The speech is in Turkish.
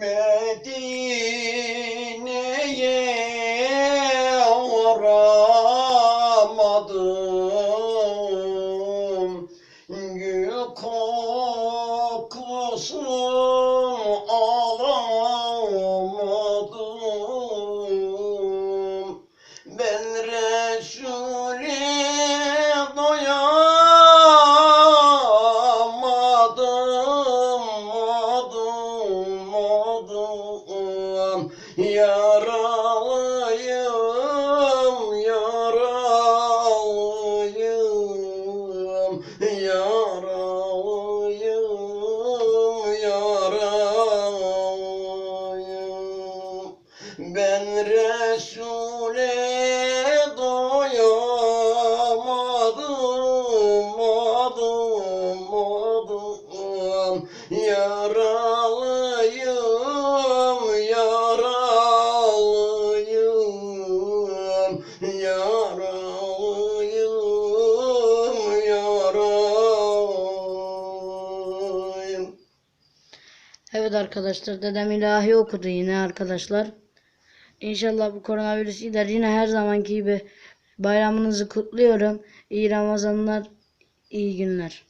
Medine'ye varamadım Gül kokusu alamadım. Ben Resul'e doyamadım adım Yaralıyım yaralıyım Yaralıyım yaralıyım. Ben Resul'e doyamadım adım adım Yaralıyım Yaralıyım yaralıyım Evet arkadaşlar dedem ilahi okudu yine arkadaşlar. İnşallah bu koronavirüs gider. Yine her zamanki gibi bayramınızı kutluyorum. İyi Ramazanlar, iyi günler.